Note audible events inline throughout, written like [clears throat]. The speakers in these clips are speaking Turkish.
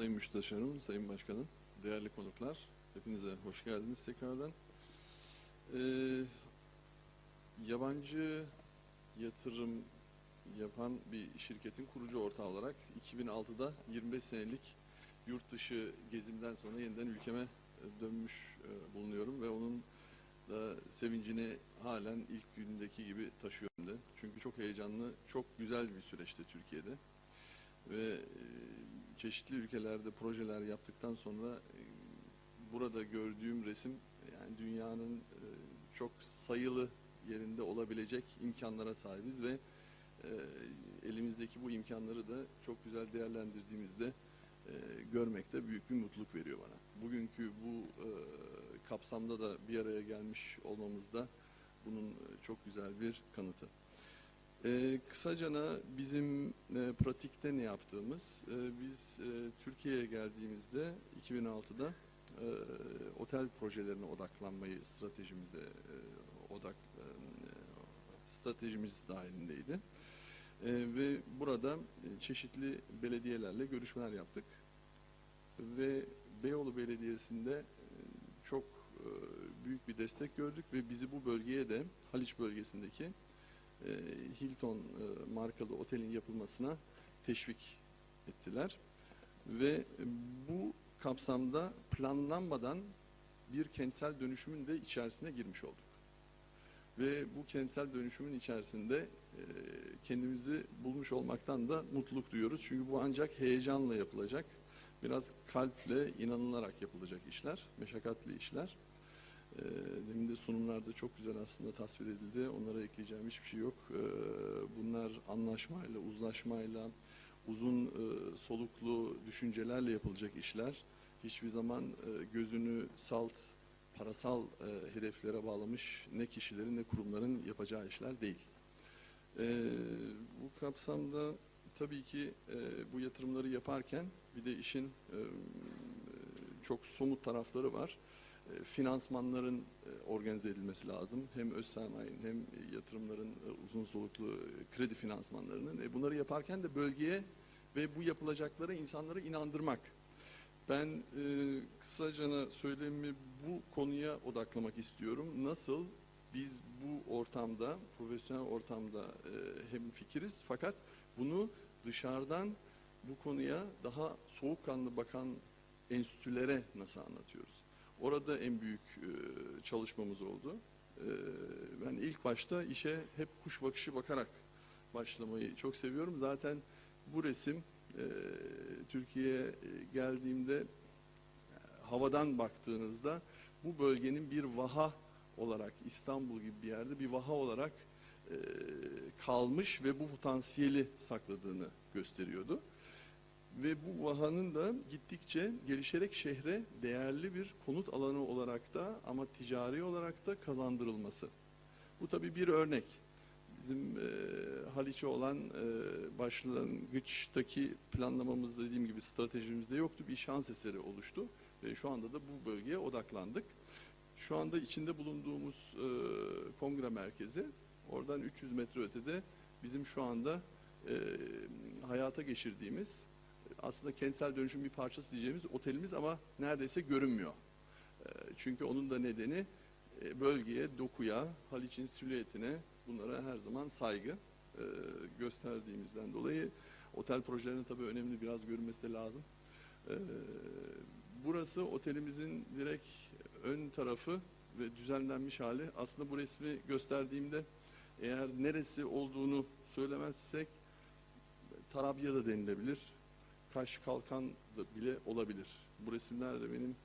Sayın Müsteşarım, Sayın Başkanım, değerli konuklar, hepinize hoş geldiniz tekrardan. Ee, yabancı yatırım yapan bir şirketin kurucu ortağı olarak 2006'da 25 senelik yurt dışı gezimden sonra yeniden ülkeme e, dönmüş e, bulunuyorum ve onun da sevincini halen ilk gündeki gibi taşıyorum da. Çünkü çok heyecanlı, çok güzel bir süreçti Türkiye'de. Ve e, çeşitli ülkelerde projeler yaptıktan sonra e, burada gördüğüm resim yani dünyanın e, çok sayılı yerinde olabilecek imkanlara sahibiz ve e, elimizdeki bu imkanları da çok güzel değerlendirdiğimizde e, görmek de büyük bir mutluluk veriyor bana. Bugünkü bu kapsamda da bir araya gelmiş olmamızda bunun e, çok güzel bir kanıtı. E, kısacana bizim e, pratikte ne yaptığımız, e, biz e, Türkiye'ye geldiğimizde 2006'da e, otel projelerine odaklanmayı stratejimize e, odak e, stratejimiz dahilindeydi. E, ve burada e, çeşitli belediyelerle görüşmeler yaptık. Ve Beyoğlu Belediyesi'nde e, çok e, büyük bir destek gördük ve bizi bu bölgeye de Haliç bölgesindeki e, Hilton e, markalı otelin yapılmasına teşvik ettiler. Ve bu kapsamda planlanmadan bir kentsel dönüşümün de içerisine girmiş olduk. Ve bu kentsel dönüşümün içerisinde e, kendimizi bulmuş olmaktan da mutluluk duyuyoruz. Çünkü bu ancak heyecanla yapılacak, biraz kalple inanılarak yapılacak işler, meşakkatli işler. E, demin de sunumlarda çok güzel aslında tasvir edildi. Onlara ekleyeceğim hiçbir şey yok. E, bunlar anlaşmayla, uzlaşmayla, uzun e, soluklu düşüncelerle yapılacak işler. Hiçbir zaman e, gözünü salt, parasal e, hedeflere bağlamış ne kişilerin ne kurumların yapacağı işler değil. E, bu kapsamda tabii ki bu yatırımları yaparken bir de işin çok somut tarafları var. E, finansmanların e, organize edilmesi lazım. Hem öz sermayenin hem yatırımların e, uzun soluklu kredi finansmanlarının. Bunları yaparken de bölgeye ve bu yapılacaklara insanları inandırmak. Ben e, kısacana söylemimi bu konuya odaklamak istiyorum. Nasıl biz bu ortamda, profesyonel ortamda e, hem fikiriz fakat bunu dışarıdan bu konuya daha soğukkanlı bakan enstitülere nasıl anlatıyoruz? Orada en büyük e, çalışmamız oldu. E, ben ilk başta işe hep kuş bakışı bakarak başlamayı çok seviyorum. Zaten bu resim e, Türkiye'ye e, geldiğimde havadan baktığınızda bu bölgenin bir vaha olarak İstanbul gibi bir yerde bir vaha olarak kalmış ve bu potansiyeli sakladığını gösteriyordu. Ve bu vahanın da gittikçe gelişerek şehre değerli bir konut alanı olarak da ama ticari olarak da kazandırılması. Bu tabii bir örnek. Bizim e, Haliç'e olan e, başlangıçtaki planlamamızda dediğim gibi stratejimizde yoktu. Bir şans eseri oluştu ve şu anda da bu bölgeye odaklandık. Şu anda içinde bulunduğumuz e, kongre merkezi oradan 300 metre ötede bizim şu anda e, hayata geçirdiğimiz aslında kentsel dönüşüm bir parçası diyeceğimiz otelimiz ama neredeyse görünmüyor. E, çünkü onun da nedeni e, bölgeye, dokuya, Haliç'in silüetine bunlara her zaman saygı e, gösterdiğimizden dolayı otel projelerinin tabii önemli biraz görünmesi de lazım. E, burası otelimizin direkt ön tarafı ve düzenlenmiş hali. Aslında bu resmi gösterdiğimde eğer neresi olduğunu söylemezsek Tarabya da denilebilir. Kaş Kalkan bile olabilir. Bu resimler de benim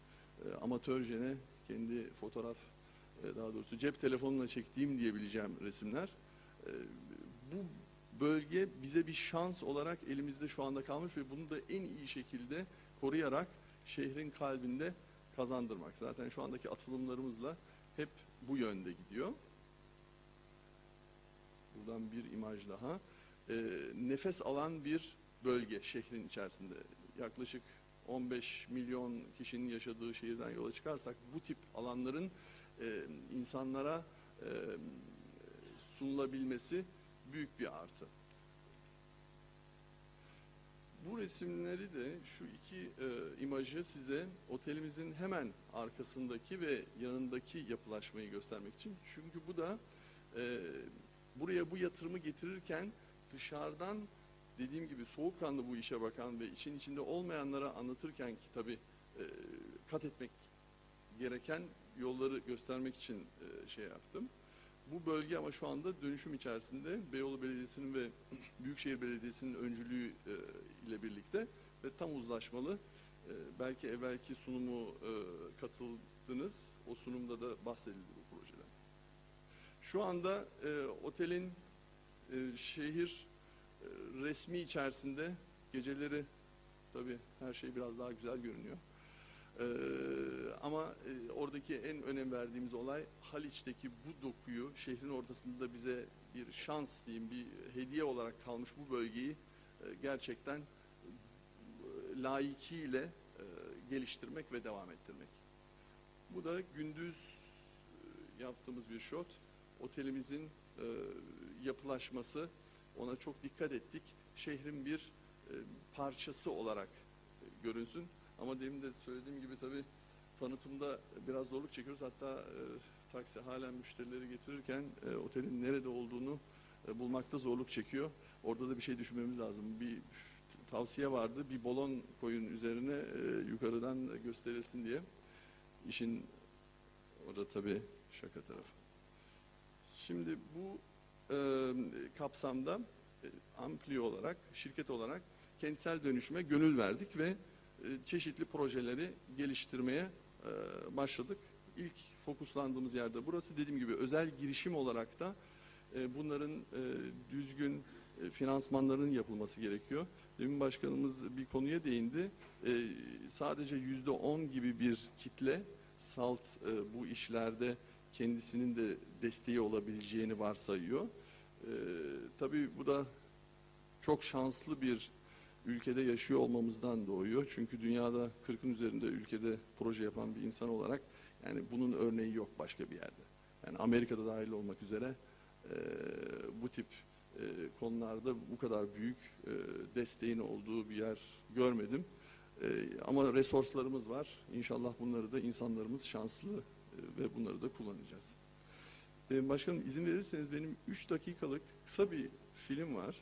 e, amatörcene kendi fotoğraf e, daha doğrusu cep telefonuna çektiğim diyebileceğim resimler. E, bu bölge bize bir şans olarak elimizde şu anda kalmış ve bunu da en iyi şekilde koruyarak şehrin kalbinde kazandırmak. Zaten şu andaki atılımlarımızla hep bu yönde gidiyor. Buradan bir imaj daha. E, nefes alan bir bölge şehrin içerisinde. Yaklaşık 15 milyon kişinin yaşadığı şehirden yola çıkarsak bu tip alanların e, insanlara e, sunulabilmesi büyük bir artı. Bu resimleri de şu iki e, imajı size otelimizin hemen arkasındaki ve yanındaki yapılaşmayı göstermek için. Çünkü bu da e, buraya bu yatırımı getirirken dışarıdan dediğim gibi soğukkanlı bu işe bakan ve için içinde olmayanlara anlatırken ki tabii e, kat etmek gereken yolları göstermek için e, şey yaptım. Bu bölge ama şu anda dönüşüm içerisinde Beyoğlu Belediyesi'nin ve [clears throat] Büyükşehir Belediyesi'nin öncülüğü e, ile birlikte ve tam uzlaşmalı. E, belki evvelki sunumu e, katıldınız. O sunumda da bahsedildi bu projeden. Şu anda e, otelin e, şehir resmi içerisinde geceleri tabii her şey biraz daha güzel görünüyor. Ee, ama e, oradaki en önem verdiğimiz olay Haliç'teki bu dokuyu şehrin ortasında bize bir şans diyeyim bir hediye olarak kalmış bu bölgeyi e, gerçekten e, layıkıyla e, geliştirmek ve devam ettirmek. Bu da gündüz e, yaptığımız bir shot. Otelimizin e, yapılaşması ona çok dikkat ettik. Şehrin bir e, parçası olarak e, görünsün. Ama demin de söylediğim gibi tabii tanıtımda biraz zorluk çekiyoruz. Hatta e, taksi halen müşterileri getirirken e, otelin nerede olduğunu e, bulmakta zorluk çekiyor. Orada da bir şey düşünmemiz lazım. Bir tavsiye vardı. Bir balon koyun üzerine e, yukarıdan gösterilsin diye. İşin orada tabii şaka tarafı. Şimdi bu e, kapsamda e, Ampli olarak, şirket olarak kentsel dönüşüme gönül verdik ve e, çeşitli projeleri geliştirmeye e, başladık. İlk fokuslandığımız yerde burası. Dediğim gibi özel girişim olarak da e, bunların e, düzgün e, finansmanlarının yapılması gerekiyor. Demin başkanımız bir konuya değindi. E, sadece yüzde on gibi bir kitle salt e, bu işlerde kendisinin de desteği olabileceğini varsayıyor. E, tabii bu da çok şanslı bir ülkede yaşıyor olmamızdan doğuyor. Çünkü dünyada 40'ın üzerinde ülkede proje yapan bir insan olarak yani bunun örneği yok başka bir yerde. Yani Amerika'da dahil olmak üzere e, bu tip e, konularda bu kadar büyük e, desteğin olduğu bir yer görmedim. E, ama resurslarımız var. İnşallah bunları da insanlarımız şanslı ve bunları da kullanacağız. E, başkanım izin verirseniz benim 3 dakikalık kısa bir film var.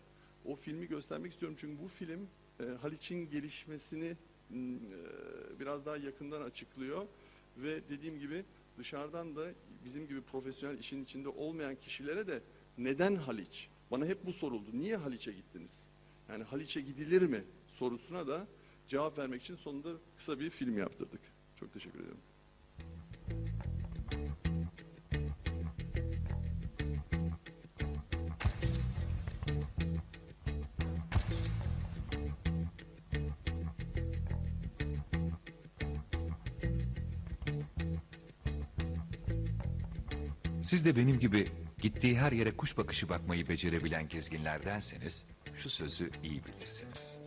O filmi göstermek istiyorum çünkü bu film e, Haliç'in gelişmesini e, biraz daha yakından açıklıyor ve dediğim gibi dışarıdan da bizim gibi profesyonel işin içinde olmayan kişilere de neden Haliç? Bana hep bu soruldu. Niye Haliç'e gittiniz? Yani Haliç'e gidilir mi sorusuna da cevap vermek için sonunda kısa bir film yaptırdık. Çok teşekkür ederim. Siz de benim gibi gittiği her yere kuş bakışı bakmayı becerebilen gezginlerdenseniz şu sözü iyi bilirsiniz.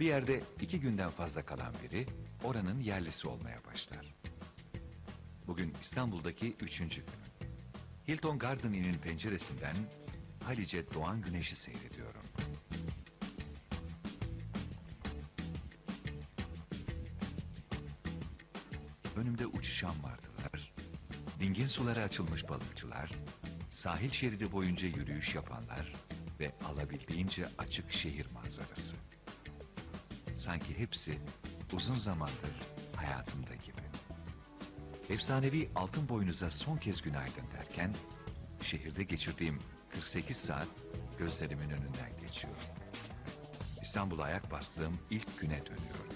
Bir yerde iki günden fazla kalan biri oranın yerlisi olmaya başlar. Bugün İstanbul'daki üçüncü gün. Hilton Garden Inn'in penceresinden Halice doğan güneşi seyrediyorum. Önümde uçuşan martılar, dingin sulara açılmış balıkçılar, sahil şeridi boyunca yürüyüş yapanlar ve alabildiğince açık şehir manzarası. Sanki hepsi uzun zamandır hayatımda gibi. Efsanevi altın boynuza son kez günaydın derken, şehirde geçirdiğim 48 saat gözlerimin önünden geçiyor. İstanbul'a ayak bastığım ilk güne dönüyorum.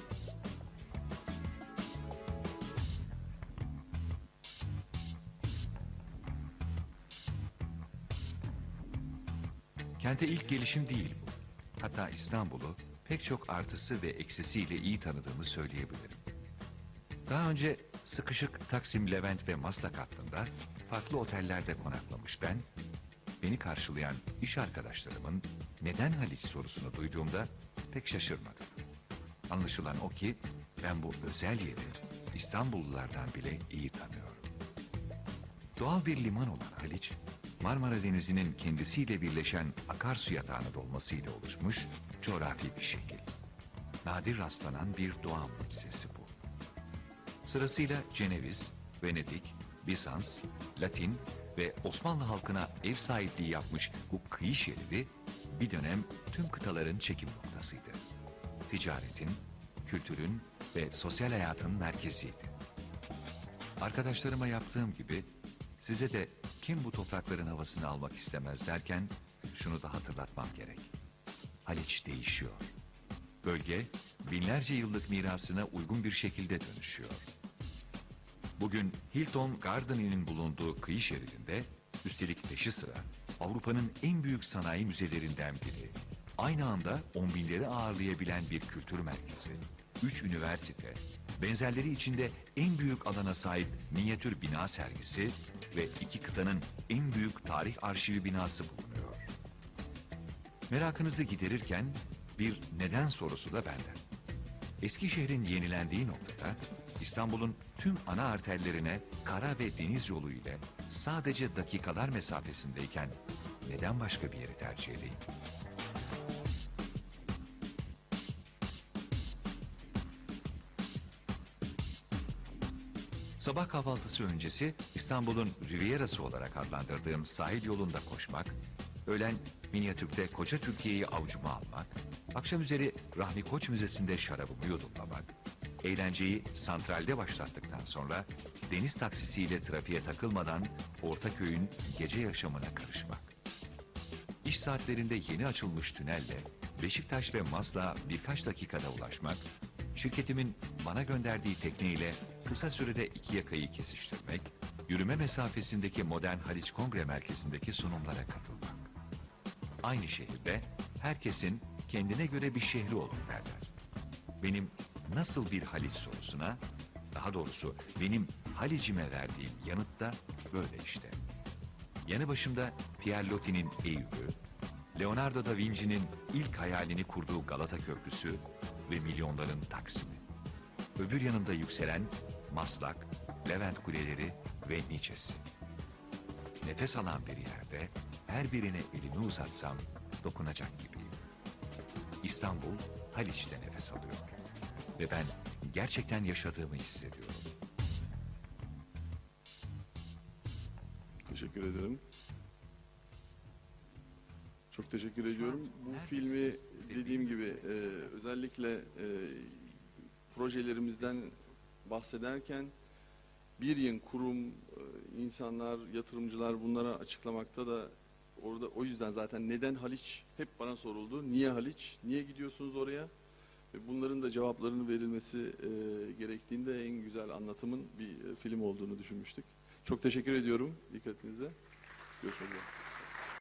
Kente ilk gelişim değil bu. Hatta İstanbul'u pek çok artısı ve eksisiyle iyi tanıdığımı söyleyebilirim. Daha önce sıkışık Taksim, Levent ve Maslak hattında farklı otellerde konaklamış ben, beni karşılayan iş arkadaşlarımın neden Haliç sorusunu duyduğumda pek şaşırmadım. Anlaşılan o ki ben bu özel yeri İstanbullulardan bile iyi tanıyorum. Doğal bir liman olan Haliç, Marmara Denizi'nin kendisiyle birleşen akarsu yatağına dolmasıyla oluşmuş coğrafi bir şekil. nadir rastlanan bir doğa mucizesi bu. Sırasıyla Ceneviz, Venedik, Bizans, Latin ve Osmanlı halkına ev sahipliği yapmış bu kıyı şeridi bir dönem tüm kıtaların çekim noktasıydı. Ticaretin, kültürün ve sosyal hayatın merkeziydi. Arkadaşlarıma yaptığım gibi size de kim bu toprakların havasını almak istemez derken şunu da hatırlatmam gerek. Haliç değişiyor. Bölge binlerce yıllık mirasına uygun bir şekilde dönüşüyor. Bugün Hilton Garden Inn'in bulunduğu kıyı şeridinde üstelik peşi sıra Avrupa'nın en büyük sanayi müzelerinden biri. Aynı anda on binleri ağırlayabilen bir kültür merkezi, üç üniversite, benzerleri içinde en büyük alana sahip minyatür bina sergisi ve iki kıtanın en büyük tarih arşivi binası bulunuyor. Merakınızı giderirken bir neden sorusu da benden. Eskişehir'in yenilendiği noktada İstanbul'un tüm ana arterlerine kara ve deniz yolu ile sadece dakikalar mesafesindeyken neden başka bir yeri tercih edeyim? Sabah kahvaltısı öncesi İstanbul'un Riviera'sı olarak adlandırdığım sahil yolunda koşmak, öğlen minyatürkte koca Türkiye'yi avcuma almak, akşam üzeri Rahmi Koç Müzesi'nde şarabımı yudumlamak, eğlenceyi santralde başlattıktan sonra deniz taksisiyle trafiğe takılmadan Ortaköy'ün gece yaşamına karışmak. İş saatlerinde yeni açılmış tünelle Beşiktaş ve Maslak'a birkaç dakikada ulaşmak, şirketimin bana gönderdiği tekneyle kısa sürede iki yakayı kesiştirmek, yürüme mesafesindeki modern Haliç Kongre Merkezi'ndeki sunumlara katılmak. Aynı şehirde herkesin kendine göre bir şehri olur derler. Benim nasıl bir Haliç sorusuna, daha doğrusu benim Halicime verdiğim yanıt da böyle işte. Yanı başımda Pierre Loti'nin Eyüp'ü, Leonardo da Vinci'nin ilk hayalini kurduğu Galata Köprüsü ve milyonların Taksim'i. Öbür yanımda yükselen Maslak, Levent Kuleleri ve Nietzsche'si. Nefes alan bir yerde her birine elimi uzatsam dokunacak gibiyim. İstanbul Haliç'te nefes alıyor. Ve ben gerçekten yaşadığımı hissediyorum. Teşekkür ederim. Çok teşekkür ediyorum. Bu filmi dediğim gibi e, özellikle e, projelerimizden bahsederken bir yıl kurum, e, insanlar, yatırımcılar bunlara açıklamakta da orada o yüzden zaten neden Haliç hep bana soruldu. Niye Haliç? Niye gidiyorsunuz oraya? Ve bunların da cevaplarının verilmesi e, gerektiğinde en güzel anlatımın bir e, film olduğunu düşünmüştük. Çok teşekkür ediyorum dikkatinize. Görüşmek üzere.